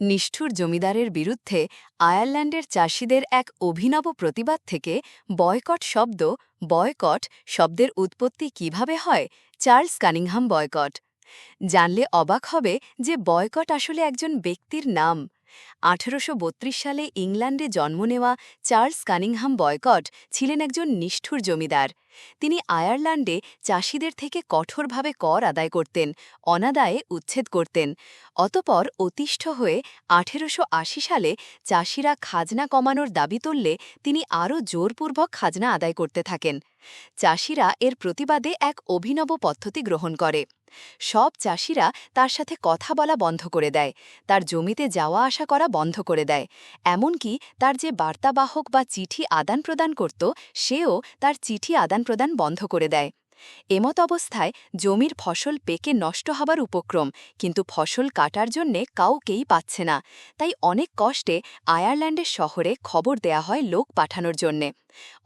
নিষ্ঠুর জমিদারের বিরুদ্ধে আয়ারল্যান্ডের চাষিদের এক অভিনব প্রতিবাদ থেকে বয়কট শব্দ, বয়কট শব্দের উৎপত্তি কীভাবে হয়, চার্লস কানিংহাম বয়কট। জানলে অবাক হবে যে বয়কট আসলে একজন ব্যক্তির নাম। আঠেরোশো সালে ইংল্যান্ডে জন্ম নেওয়া চার্লস কানিংহাম বয়কট ছিলেন একজন নিষ্ঠুর জমিদার। তিনি আয়ারল্যান্ডে চাষিদের থেকে কঠোরভাবে কর আদায় করতেন, অনাদায়ে উচ্ছেদ করতেন। অতপর অতিষ্ঠ হয়ে আঠেরোশো সালে চাষিরা খাজনা কমানোর দাবি তুললে তিনি আরও জোরপূর্বক খাজনা আদায় করতে থাকেন। চাষিরা এর প্রতিবাদে এক অভিনব পদ্ধতি গ্রহণ করে। সব চাষিরা তার সাথে কথা বলা বন্ধ করে দেয়, তার জমিতে যাওয়া আসা করা বন্ধ করে দেয়। এমনকি তার যে বার্তাবাহক বা চিঠি আদান প্রদান করত, সেও তার চিঠি আদান প্রদান বন্ধ করে দেয়। এমত অবস্থায় জমির ফসল পেকে নষ্ট হবার উপক্রম, কিন্তু ফসল কাটার জন্যে কাউকেই পাচ্ছে না। তাই অনেক কষ্টে আয়ারল্যান্ডের শহরে খবর দেয়া হয় লোক পাঠানোর জন্যে।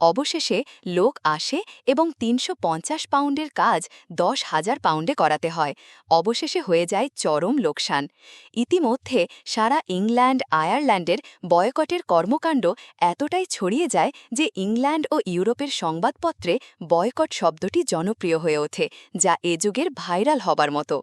অবশেষে লোক আসে এবং তিনশো পঞ্চাশ পাউন্ডের কাজ দশ হাজার পাউন্ডে করাতে হয়। অবশেষে হয়ে যায় চরম লোকসান। ইতিমধ্যে সারা ইংল্যান্ড, আয়ারল্যান্ডের বয়কটের কর্মকাণ্ড এতটাই ছড়িয়ে যায় যে ইংল্যান্ড ও ইউরোপের সংবাদপত্রে বয়কট শব্দটি জনপ্রিয় হয়ে ওঠে, যা এ যুগের ভাইরাল হবার মতো।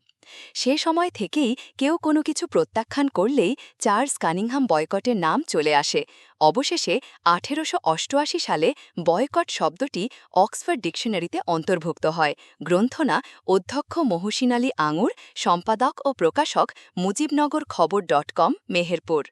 সে সময় থেকেই কেউ কোনো কিছু প্রত্যাখ্যান করলেই চার্লস কানিংহাম বয়কটের নাম চলে আসে। অবশেষে আঠেরোশো অষ্টআশি সালে বয়কট শব্দটি অক্সফোর্ড ডিকশনারিতে অন্তর্ভুক্ত হয়। গ্রন্থনা অধ্যক্ষ মহসিন আলী আঙুর, সম্পাদক ও প্রকাশক মুজিবনগর খবর ডট কম, মেহেরপুর।